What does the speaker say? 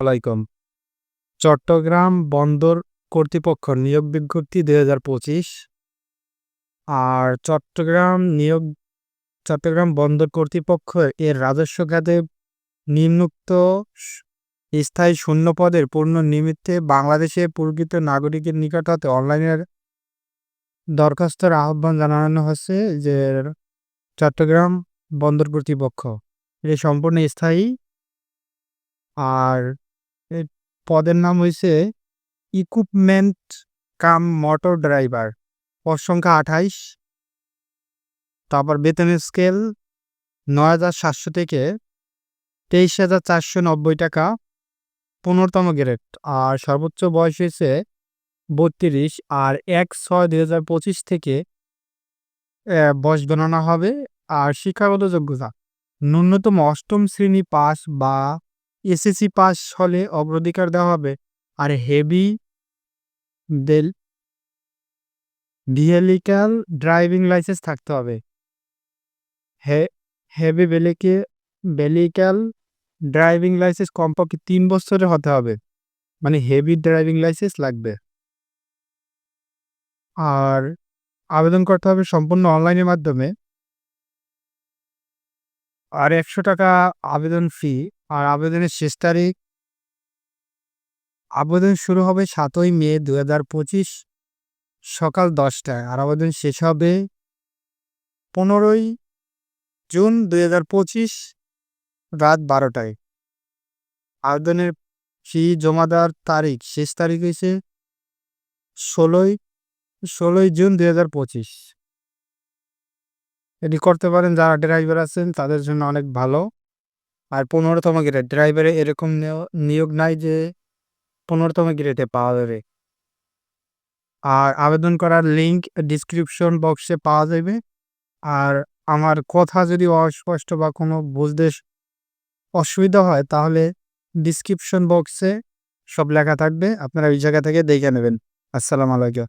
আলাইকুম। চট্টগ্রাম বন্দর কর্তৃপক্ষ নিয়োগ বিজ্ঞপ্তি দুই হাজার পঁচিশ। আর চট্টগ্রাম নিয়োগ, চট্টগ্রাম বন্দর কর্তৃপক্ষ এর রাজস্ব খাতে নিম্নুক্ত স্থায়ী শূন্য পদের পূর্ণ নিমিত্তে বাংলাদেশে প্রকৃত নাগরিকের নিকট হতে অনলাইনের দরখাস্তের আহ্বান জানানো হচ্ছে যে চট্টগ্রাম বন্দর কর্তৃপক্ষ। এটি সম্পূর্ণ স্থায়ী। আর পদের নাম হয়েছে ইকুইপমেন্ট কাম মোটর ড্রাইভার। পদ সংখ্যা আঠাইশ। তারপর বেতনের স্কেল নয় হাজার সাতশো থেকে তেইশ হাজার চারশো নব্বই টাকা, পনেরোতম গ্রেড। আর সর্বোচ্চ বয়স হয়েছে বত্রিশ। আর এক ছয় দুই হাজার পঁচিশ থেকে বয়স গণনা হবে। আর শিক্ষাগত যোগ্যতা, ন্যূনতম অষ্টম শ্রেণি পাস বা এসএসসি পাস হলে অগ্রাধিকার দেওয়া হবে। আর হেভি বেল ভেহিক্যাল ড্রাইভিং লাইসেন্স থাকতে হবে। হে, হেভি বেলিকে ভেহিক্যাল ড্রাইভিং লাইসেন্স কমপক্ষে তিন বছরের হতে হবে। মানে হেভি ড্রাইভিং লাইসেন্স লাগবে। আর আবেদন করতে হবে সম্পূর্ণ অনলাইনের মাধ্যমে। আর একশো টাকা আবেদন ফি আর আবেদনের শেষ তারিখ? আবেদন শুরু হবে সাতই মে দু হাজার পঁচিশ, সকাল দশটায়। আর আবেদন শেষ হবে পনেরোই জুন দুই হাজার পঁচিশ, রাত বারোটায়। আবেদনের ফি জমা দেওয়ার তারিখ, শেষ তারিখ হয়েছে ষোলোই ষোলোই জুন দুই হাজার পঁচিশ। এটি করতে পারেন যারা ড্রাইভার আছেন, তাদের জন্য অনেক ভালো। আর পনেরোতম গ্রেড ড্রাইভারে এরকম নিয়- নিয়োগ নাই যে পনেরোতম গ্রেডে পাওয়া যাবে। আর আবেদন করার লিংক ডিসক্রিপশন বক্সে পাওয়া যাবে। আর আমার কথা যদি অস্পষ্ট বা কোনো বুঝতে অসুবিধা হয়, তাহলে ডিসক্রিপশন বক্সে সব লেখা থাকবে। আপনারা ওই জায়গা থেকে দেখে নেবেন। আসসালামু আলাইকুম।